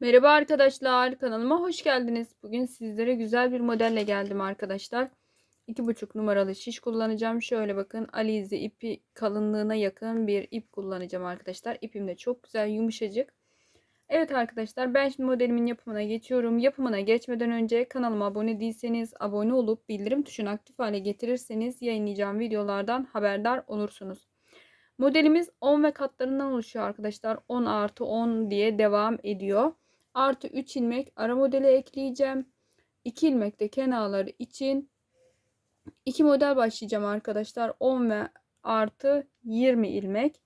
Merhaba arkadaşlar, kanalıma hoş geldiniz. Bugün sizlere güzel bir modelle geldim arkadaşlar. 2,5 numaralı şiş kullanacağım. Şöyle bakın alize ipi kalınlığına yakın bir ip kullanacağım arkadaşlar. İpim de çok güzel yumuşacık. Evet arkadaşlar ben şimdi modelimin yapımına geçiyorum. Yapımına geçmeden önce kanalıma abone değilseniz abone olup bildirim tuşunu aktif hale getirirseniz yayınlayacağım videolardan haberdar olursunuz. Modelimiz 10 ve katlarından oluşuyor arkadaşlar. 10 artı 10 diye devam ediyor artı 3 ilmek ara modeli ekleyeceğim. 2 ilmek de kenarları için 2 model başlayacağım arkadaşlar. 10 ve artı 20 ilmek.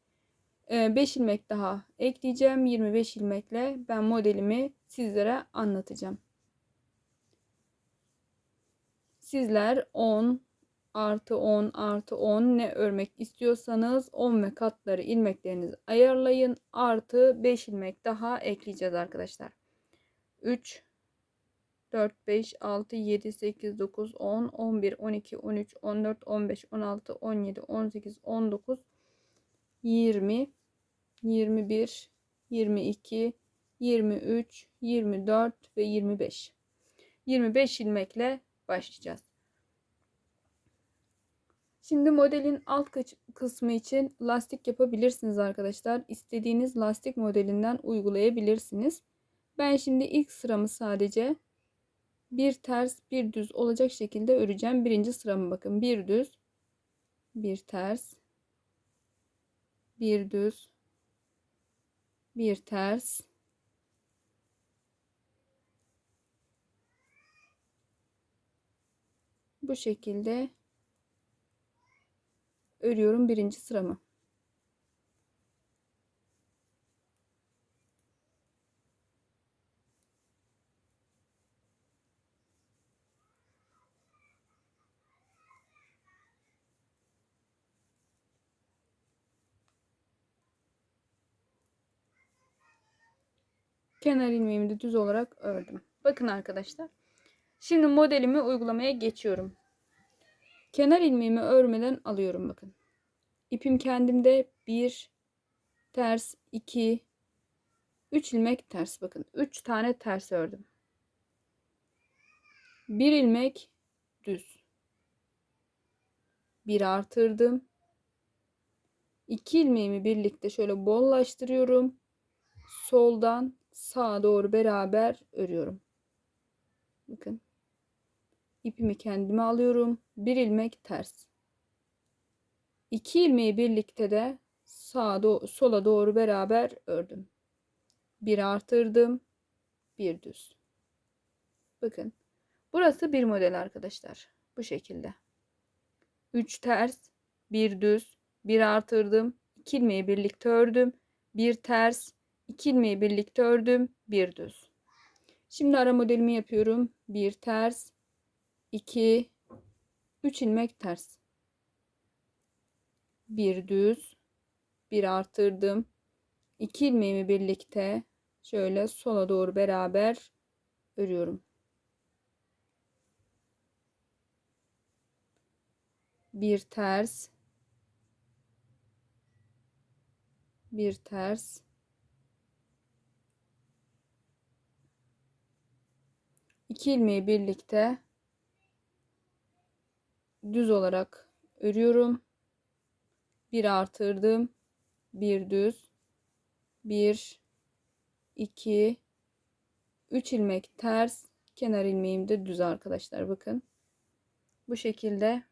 5 ee, ilmek daha ekleyeceğim. 25 ilmekle ben modelimi sizlere anlatacağım. Sizler 10 artı 10 artı 10 ne örmek istiyorsanız 10 ve katları ilmeklerinizi ayarlayın. Artı 5 ilmek daha ekleyeceğiz arkadaşlar. 3 4 5 6 7 8 9 10 11 12 13 14 15 16 17 18 19 20 21 22 23 24 ve 25 25 ilmekle başlayacağız. Şimdi modelin alt kısmı için lastik yapabilirsiniz arkadaşlar. İstediğiniz lastik modelinden uygulayabilirsiniz. Ben şimdi ilk sıramı sadece bir ters bir düz olacak şekilde öreceğim. Birinci sıramı bakın. Bir düz, bir ters, bir düz, bir ters, bu şekilde örüyorum birinci sıramı. Kenar ilmeğimi de düz olarak ördüm. Bakın arkadaşlar. Şimdi modelimi uygulamaya geçiyorum. Kenar ilmeğimi örmeden alıyorum bakın. İpim kendimde 1 ters 2 3 ilmek ters bakın. 3 tane ters ördüm. 1 ilmek düz. 1 artırdım. 2 ilmeğimi birlikte şöyle bollaştırıyorum. Soldan sağa doğru beraber örüyorum. Bakın. İpimi kendime alıyorum. Bir ilmek ters. İki ilmeği birlikte de sağa do sola doğru beraber ördüm. Bir artırdım. Bir düz. Bakın. Burası bir model arkadaşlar. Bu şekilde. 3 ters, bir düz, bir artırdım, iki ilmeği birlikte ördüm, bir ters, 2 ilmeği birlikte ördüm. Bir düz. Şimdi ara modelimi yapıyorum. Bir ters, 2, 3 ilmek ters. Bir düz, bir artırdım. 2 ilmeğimi birlikte şöyle sola doğru beraber örüyorum. Bir ters, bir ters, 2 ilmeği birlikte düz olarak örüyorum. Bir artırdım. Bir düz. Bir, iki, üç ilmek ters. Kenar ilmeğim de düz arkadaşlar. Bakın. Bu şekilde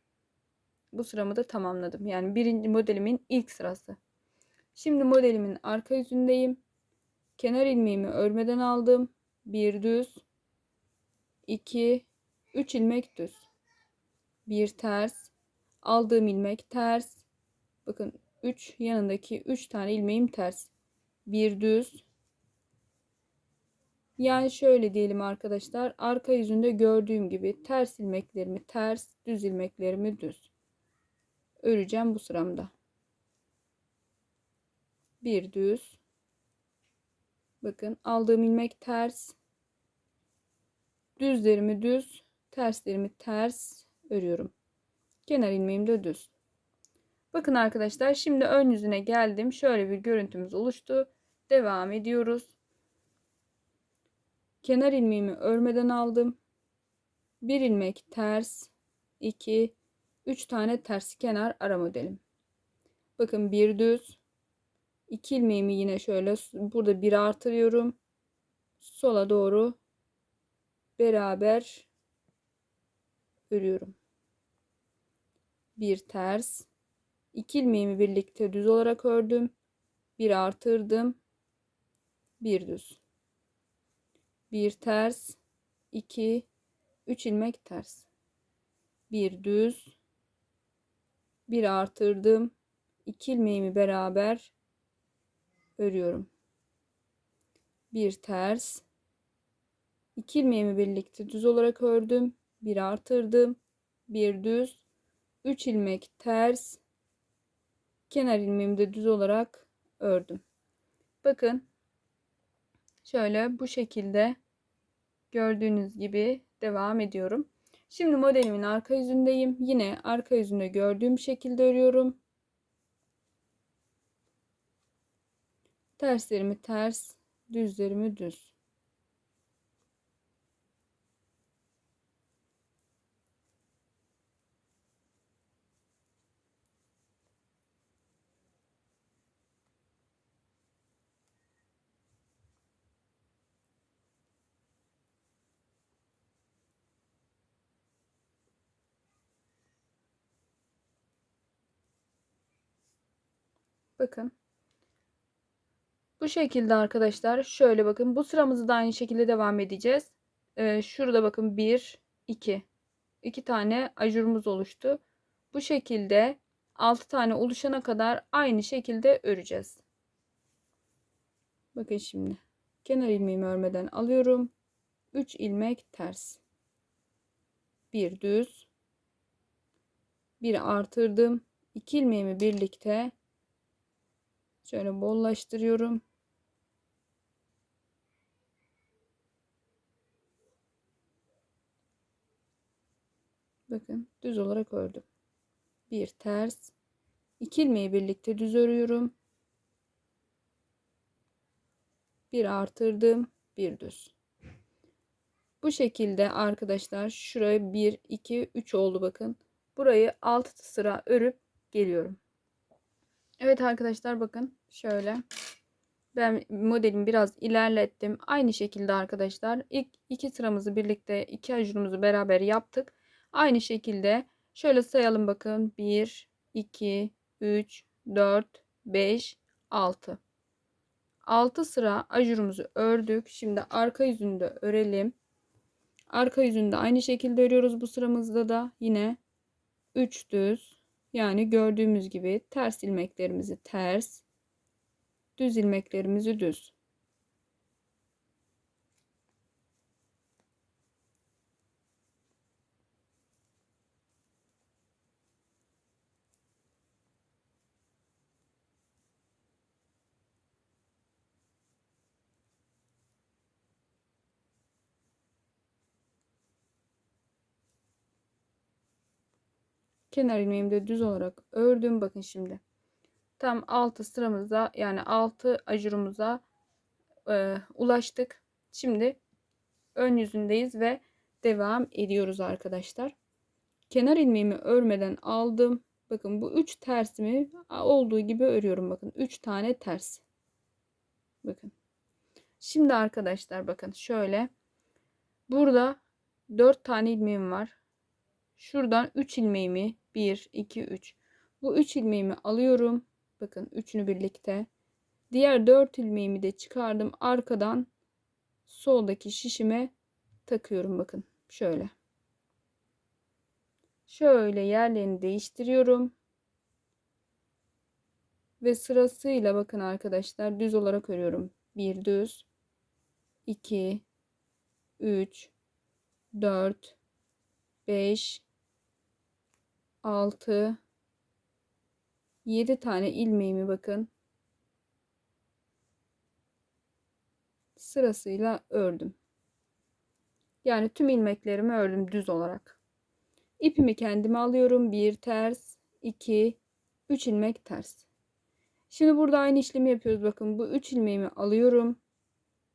bu sıramı da tamamladım. Yani birinci modelimin ilk sırası. Şimdi modelimin arka yüzündeyim. Kenar ilmeğimi örmeden aldım. Bir düz 2 3 ilmek düz. Bir ters. Aldığım ilmek ters. Bakın 3 yanındaki 3 tane ilmeğim ters. Bir düz. Yani şöyle diyelim arkadaşlar. Arka yüzünde gördüğüm gibi ters ilmeklerimi ters, düz ilmeklerimi düz. Öreceğim bu sıramda. Bir düz. Bakın aldığım ilmek ters düzlerimi düz, terslerimi ters örüyorum. Kenar ilmeğim de düz. Bakın arkadaşlar şimdi ön yüzüne geldim. Şöyle bir görüntümüz oluştu. Devam ediyoruz. Kenar ilmeğimi örmeden aldım. Bir ilmek ters, 2, 3 tane ters kenar ara modelim. Bakın bir düz, 2 ilmeğimi yine şöyle burada bir artırıyorum. Sola doğru beraber örüyorum. Bir ters, 2 ilmeğimi birlikte düz olarak ördüm. Bir artırdım. Bir düz. Bir ters, 2 3 ilmek ters. Bir düz, bir artırdım. 2 ilmeğimi beraber örüyorum. Bir ters, 2 ilmeğimi birlikte düz olarak ördüm. Bir artırdım. Bir düz, 3 ilmek ters, kenar ilmeğimi de düz olarak ördüm. Bakın şöyle bu şekilde gördüğünüz gibi devam ediyorum. Şimdi modelimin arka yüzündeyim. Yine arka yüzünde gördüğüm şekilde örüyorum. Terslerimi ters, düzlerimi düz. Bakın. Bu şekilde arkadaşlar. Şöyle bakın. Bu sıramızı da aynı şekilde devam edeceğiz. Ee, şurada bakın 1, 2. 2 tane ajurumuz oluştu. Bu şekilde 6 tane oluşana kadar aynı şekilde öreceğiz. Bakın şimdi. Kenar ilmeğimi örmeden alıyorum. 3 ilmek ters. Bir düz. Bir artırdım. 2 ilmeğimi birlikte Şöyle bollaştırıyorum. Bakın düz olarak ördüm. Bir ters. iki ilmeği birlikte düz örüyorum. Bir artırdım. Bir düz. Bu şekilde arkadaşlar şuraya 1, 2, 3 oldu bakın. Burayı 6 sıra örüp geliyorum. Evet arkadaşlar bakın şöyle. Ben modelimi biraz ilerlettim. Aynı şekilde arkadaşlar ilk iki sıramızı birlikte iki ajurumuzu beraber yaptık. Aynı şekilde şöyle sayalım bakın. 1, 2, 3, 4, 5, 6. 6 sıra ajurumuzu ördük. Şimdi arka yüzünü de örelim. Arka yüzünde aynı şekilde örüyoruz bu sıramızda da yine 3 düz yani gördüğümüz gibi ters ilmeklerimizi ters, düz ilmeklerimizi düz. Kenar ilmeğimi de düz olarak ördüm. Bakın şimdi. Tam 6 sıramıza yani 6 ajurumuza e, ulaştık. Şimdi ön yüzündeyiz ve devam ediyoruz arkadaşlar. Kenar ilmeğimi örmeden aldım. Bakın bu 3 tersimi olduğu gibi örüyorum. Bakın 3 tane ters. Bakın. Şimdi arkadaşlar bakın şöyle. Burada 4 tane ilmeğim var. Şuradan 3 ilmeğimi 1, 2, 3. Bu 3 ilmeğimi alıyorum. Bakın üçünü birlikte. Diğer 4 ilmeğimi de çıkardım. Arkadan soldaki şişime takıyorum. Bakın şöyle. Şöyle yerlerini değiştiriyorum. Ve sırasıyla bakın arkadaşlar düz olarak örüyorum. 1 düz. 2 3 4 5 6 7 tane ilmeğimi bakın sırasıyla ördüm. Yani tüm ilmeklerimi ördüm düz olarak. İpimi kendime alıyorum. 1 ters, 2, 3 ilmek ters. Şimdi burada aynı işlemi yapıyoruz. Bakın bu 3 ilmeğimi alıyorum.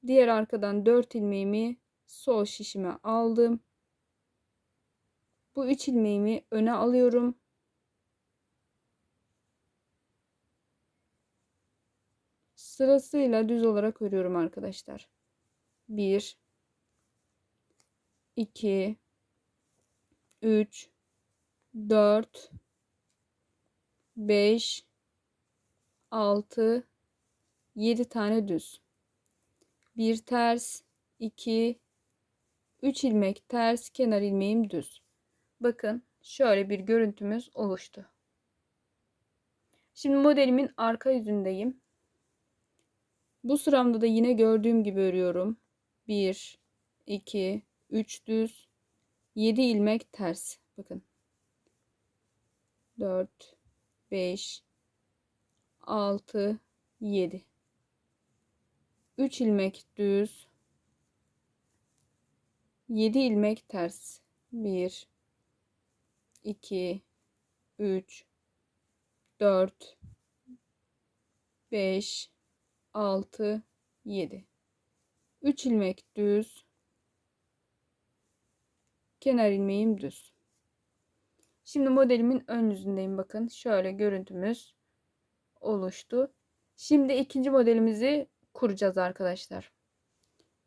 Diğer arkadan 4 ilmeğimi sol şişime aldım. Bu 3 ilmeğimi öne alıyorum. Sırasıyla düz olarak örüyorum arkadaşlar. 1 2 3 4 5 6 7 tane düz. Bir ters, 2 3 ilmek ters, kenar ilmeğim düz. Bakın şöyle bir görüntümüz oluştu. Şimdi modelimin arka yüzündeyim. Bu sıramda da yine gördüğüm gibi örüyorum. 1 2 3 düz 7 ilmek ters. Bakın. 4 5 6 7 3 ilmek düz 7 ilmek ters 1 2 3 4 5 6 7 3 ilmek düz. Kenar ilmeğim düz. Şimdi modelimin ön yüzündeyim bakın. Şöyle görüntümüz oluştu. Şimdi ikinci modelimizi kuracağız arkadaşlar.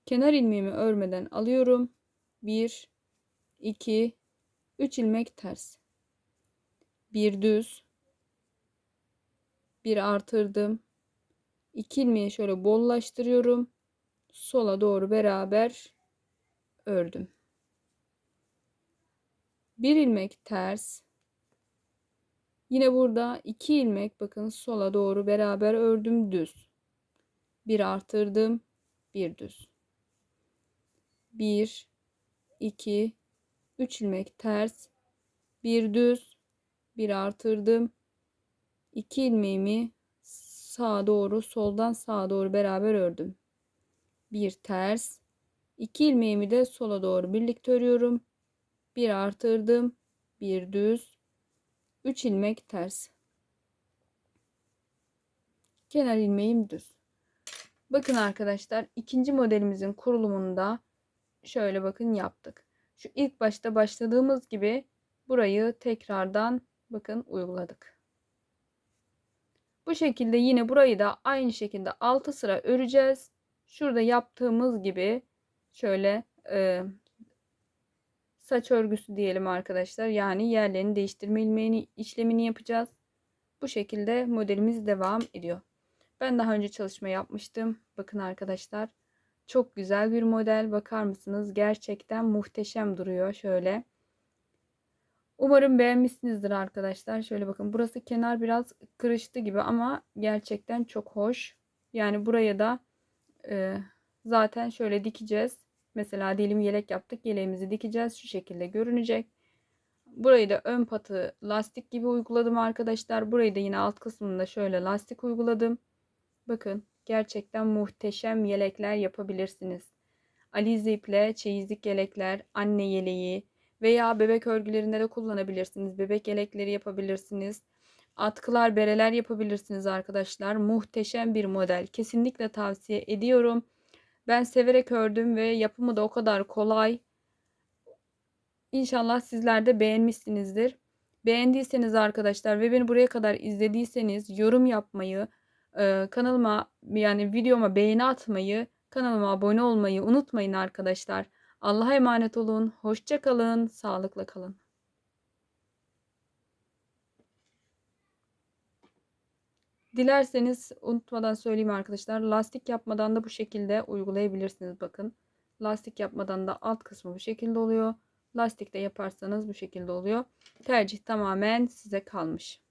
Kenar ilmeğimi örmeden alıyorum. 1 2 3 ilmek ters. Bir düz. Bir artırdım. 2 ilmeği şöyle bollaştırıyorum. Sola doğru beraber ördüm. Bir ilmek ters. Yine burada 2 ilmek bakın sola doğru beraber ördüm düz. Bir artırdım bir düz. 1 2 3 ilmek ters bir düz bir artırdım. 2 ilmeğimi sağa doğru soldan sağa doğru beraber ördüm. Bir ters 2 ilmeğimi de sola doğru birlikte örüyorum. Bir artırdım bir düz 3 ilmek ters. Kenar ilmeğim düz. Bakın arkadaşlar ikinci modelimizin kurulumunda şöyle bakın yaptık şu ilk başta başladığımız gibi burayı tekrardan bakın uyguladık bu şekilde yine burayı da aynı şekilde 6 sıra öreceğiz şurada yaptığımız gibi şöyle e, saç örgüsü diyelim arkadaşlar. Yani yerlerini değiştirme ilmeğini işlemini yapacağız. Bu şekilde modelimiz devam ediyor. Ben daha önce çalışma yapmıştım. Bakın arkadaşlar. Çok güzel bir model. Bakar mısınız? Gerçekten muhteşem duruyor. Şöyle. Umarım beğenmişsinizdir arkadaşlar. Şöyle bakın. Burası kenar biraz kırıştı gibi ama gerçekten çok hoş. Yani buraya da e, zaten şöyle dikeceğiz. Mesela diyelim yelek yaptık. Yeleğimizi dikeceğiz. Şu şekilde görünecek. Burayı da ön patı lastik gibi uyguladım arkadaşlar. Burayı da yine alt kısmında şöyle lastik uyguladım. Bakın gerçekten muhteşem yelekler yapabilirsiniz. Alize iple çeyizlik yelekler, anne yeleği veya bebek örgülerinde de kullanabilirsiniz. Bebek yelekleri yapabilirsiniz. Atkılar, bereler yapabilirsiniz arkadaşlar. Muhteşem bir model. Kesinlikle tavsiye ediyorum. Ben severek ördüm ve yapımı da o kadar kolay. İnşallah sizler de beğenmişsinizdir. Beğendiyseniz arkadaşlar ve beni buraya kadar izlediyseniz yorum yapmayı, kanalıma yani videoma beğeni atmayı, kanalıma abone olmayı unutmayın arkadaşlar. Allah'a emanet olun. Hoşça kalın. Sağlıkla kalın. Dilerseniz unutmadan söyleyeyim arkadaşlar. Lastik yapmadan da bu şekilde uygulayabilirsiniz. Bakın. Lastik yapmadan da alt kısmı bu şekilde oluyor. Lastik de yaparsanız bu şekilde oluyor. Tercih tamamen size kalmış.